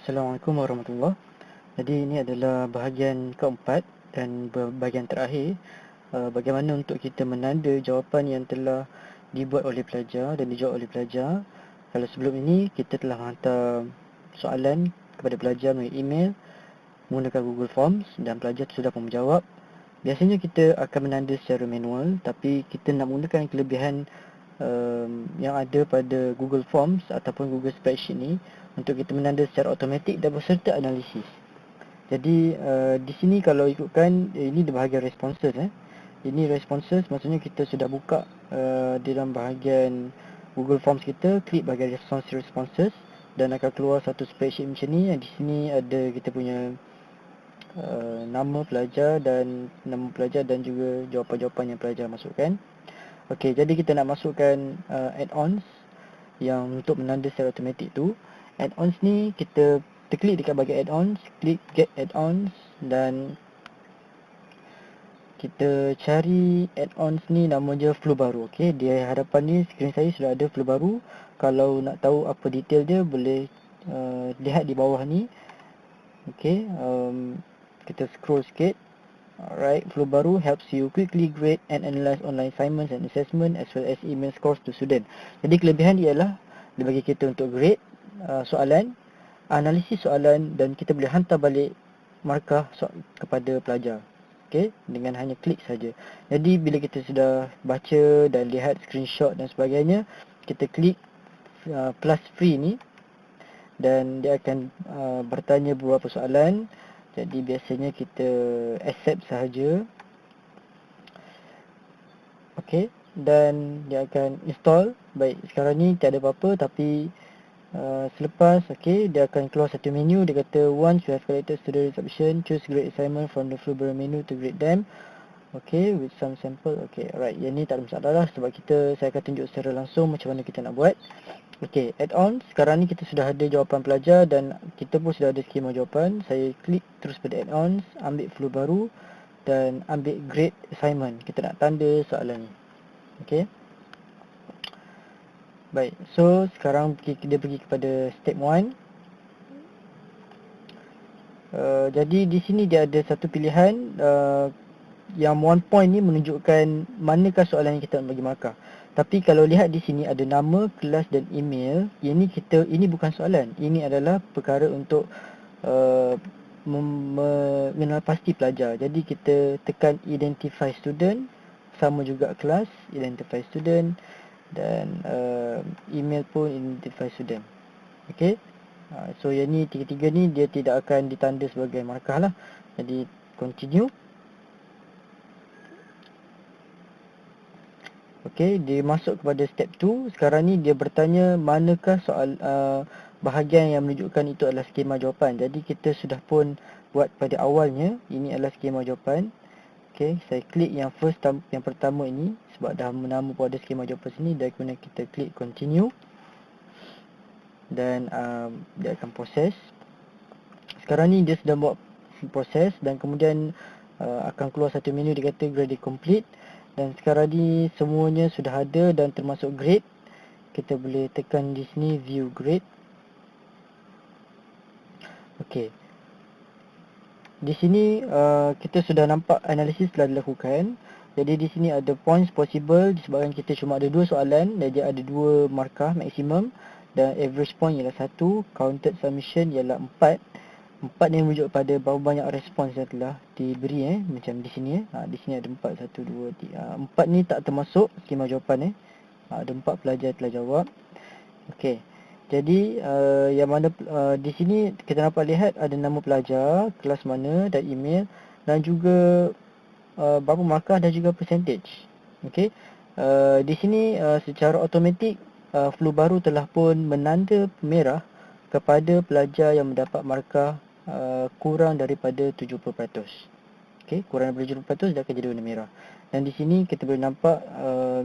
Assalamualaikum warahmatullahi Jadi ini adalah bahagian keempat dan bahagian terakhir uh, Bagaimana untuk kita menanda jawapan yang telah dibuat oleh pelajar dan dijawab oleh pelajar. Kalau sebelum ini kita telah hantar soalan kepada pelajar melalui email Menggunakan Google Forms dan pelajar sudah pun menjawab. Biasanya kita akan menanda secara manual Tapi kita nak menggunakan kelebihan um, yang ada pada Google Forms ataupun Google Spreadsheet ni untuk kita menanda secara automatik dan berserta analisis. Jadi uh, di sini kalau ikutkan eh, ini di bahagian responses eh. Ini responses maksudnya kita sudah buka uh, di dalam bahagian Google Forms kita, klik bahagian response responses dan akan keluar satu spreadsheet macam ni. Di sini ada kita punya uh, nama pelajar dan nama pelajar dan juga jawapan-jawapan yang pelajar masukkan. Okey, jadi kita nak masukkan uh, add-ons yang untuk menanda secara automatik tu add-ons ni kita terklik dekat bahagian add-ons, klik get add-ons dan kita cari add-ons ni nama dia flu baru. Okey, di hadapan ni skrin saya sudah ada flu baru. Kalau nak tahu apa detail dia boleh uh, lihat di bawah ni. Okey, um, kita scroll sikit. Alright, flu baru helps you quickly grade and analyze online assignments and assessment as well as email scores to student. Jadi kelebihan dia ialah dia bagi kita untuk grade uh, soalan, analisis soalan dan kita boleh hantar balik markah so kepada pelajar. Okey, dengan hanya klik saja. Jadi bila kita sudah baca dan lihat screenshot dan sebagainya, kita klik uh, plus free ni dan dia akan uh, bertanya beberapa soalan. Jadi biasanya kita accept sahaja. Okey, dan dia akan install. Baik, sekarang ni tiada apa-apa tapi Uh, selepas okay dia akan keluar satu menu. Dia kata once you have collected student submission choose grade assignment from the Flutter menu to grade them. Okay with some sample. Okay alright. Yang ni tak ada masalah lah sebab kita saya akan tunjuk secara langsung macam mana kita nak buat okay add on. Sekarang ni kita sudah ada jawapan pelajar dan kita pun sudah ada skema jawapan. Saya klik terus pada add ons ambil flu baru dan ambil grade assignment. Kita nak tanda soalan ni. Okay Baik, so sekarang dia pergi kepada step 1 uh, Jadi di sini dia ada satu pilihan uh, Yang one point ni menunjukkan manakah soalan yang kita nak bagi markah Tapi kalau lihat di sini ada nama, kelas dan email. Ini kita ini bukan soalan. Ini adalah perkara untuk uh, mengenal pasti pelajar. Jadi kita tekan identify student Sama juga kelas, identify student dan uh, email pun identify student. Ok uh, so yang ni tiga-tiga ni dia tidak akan ditanda sebagai markah lah. Jadi continue ok dia masuk kepada step 2 sekarang ni dia bertanya manakah soal uh, bahagian yang menunjukkan itu adalah skema jawapan. Jadi kita sudah pun buat pada awalnya ini adalah skema jawapan. Okay, saya klik yang first yang pertama ini sebab dah menama pada skema jawapan sini. Dan kemudian kita klik continue. Dan um, dia akan proses. Sekarang ni dia sedang buat proses dan kemudian uh, akan keluar satu menu dia kata grade complete dan sekarang ni semuanya sudah ada dan termasuk grade. Kita boleh tekan di sini view grade. Okay, di sini uh, kita sudah nampak analisis telah dilakukan. Jadi di sini ada points possible disebabkan kita cuma ada dua soalan. Dan dia ada dua markah maksimum. Dan average point ialah satu, counted submission ialah empat. Empat ni merujuk pada berapa banyak respons yang telah diberi eh macam di sini eh. Ha, di sini ada empat, satu, dua, tiga. Ha, empat ni tak termasuk skema jawapan eh. Ha, ada empat pelajar telah jawab. Okey. Jadi uh, yang mana uh, di sini kita dapat lihat ada nama pelajar, kelas mana dan email dan juga uh, berapa markah dan juga percentage. Okey. Uh, di sini uh, secara automatik uh, flu baru telah pun menanda merah kepada pelajar yang mendapat markah uh, kurang daripada 70%. Okey, kurang daripada 70% dia akan jadi warna merah. Dan di sini kita boleh nampak uh,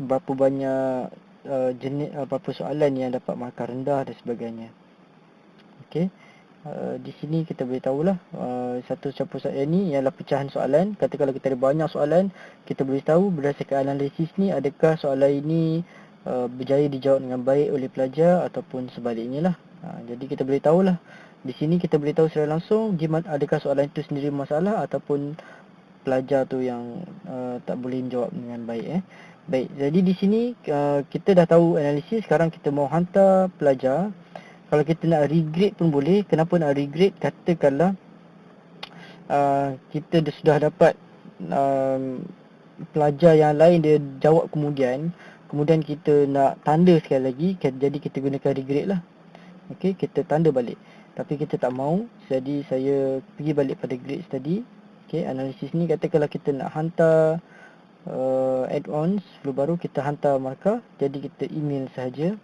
berapa banyak uh, jenis apa-apa soalan yang dapat markah rendah dan sebagainya. Okey. Uh, di sini kita boleh tahulah uh, satu campur soalan ni ialah pecahan soalan. Kata kalau kita ada banyak soalan, kita boleh tahu berdasarkan analisis ni adakah soalan ini uh, berjaya dijawab dengan baik oleh pelajar ataupun sebaliknya lah. Ha, jadi kita boleh tahulah di sini kita boleh tahu secara langsung gimana adakah soalan itu sendiri masalah ataupun pelajar tu yang uh, tak boleh jawab dengan baik eh. Baik, jadi di sini uh, kita dah tahu analisis, sekarang kita mau hantar pelajar. Kalau kita nak regrade pun boleh. Kenapa nak regrade? Katakanlah uh, kita dah sudah dapat um, pelajar yang lain dia jawab kemudian, kemudian kita nak tanda sekali lagi, jadi kita gunakan regrade lah. Okey, kita tanda balik. Tapi kita tak mau, jadi saya pergi balik pada grade tadi. Okey, analisis ni katakanlah kita nak hantar uh, add-ons flu baru kita hantar markah jadi kita email sahaja.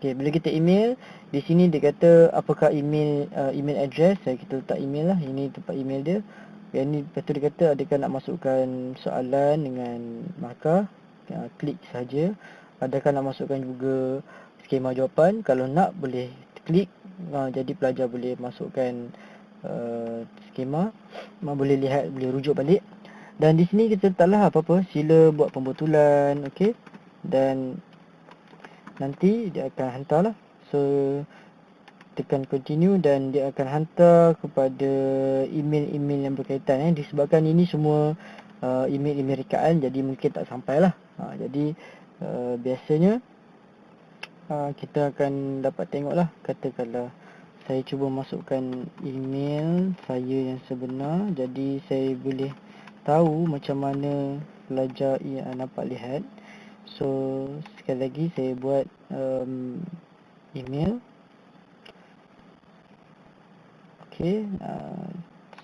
Okey bila kita email di sini dia kata apakah email uh, email address saya kita letak email lah. Ini tempat email dia. Yang ni tu dia kata adakah nak masukkan soalan dengan markah. Uh, klik saja adakah nak masukkan juga skema jawapan? Kalau nak boleh klik. Uh, jadi pelajar boleh masukkan uh, skema. Mak boleh lihat boleh rujuk balik. Dan di sini kita letaklah apa-apa. Sila buat pembetulan okey? Dan nanti dia akan hantarlah so tekan continue dan dia akan hantar kepada email-email yang berkaitan eh. Disebabkan ini semua uh, email-email rekaan jadi mungkin tak sampailah ha, jadi uh, biasanya uh, kita akan dapat tengoklah katakanlah saya cuba masukkan email saya yang sebenar. Jadi saya boleh tahu macam mana pelajar yang nampak lihat. So sekali lagi saya buat um, email. Ok uh,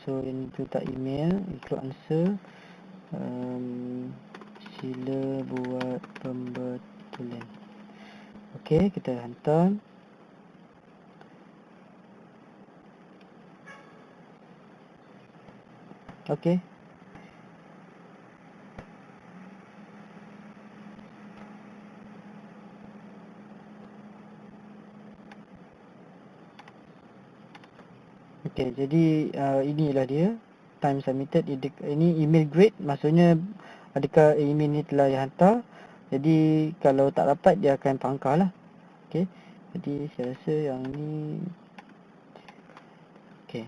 so ini letak email ikut answer. Um, sila buat pembetulan. Ok kita hantar. Okey. Okey, jadi uh, inilah dia. Time submitted ini email grade maksudnya adakah email ni telah dihantar. Jadi kalau tak dapat dia akan pangkallah. Okey. Jadi saya rasa yang ni okey.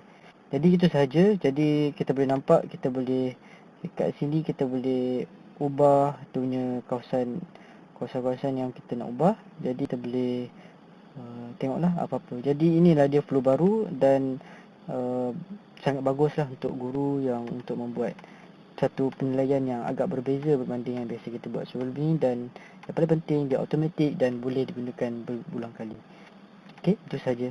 Jadi itu sahaja. Jadi kita boleh nampak kita boleh dekat sini kita boleh ubah tu punya kawasan kawasan-kawasan yang kita nak ubah. Jadi kita boleh uh, tengoklah apa-apa. Jadi inilah dia flow baru dan uh, sangat baguslah untuk guru yang untuk membuat satu penilaian yang agak berbeza berbanding yang biasa kita buat sebelum ini dan yang paling penting dia automatik dan boleh digunakan berulang kali. Okey, itu sahaja.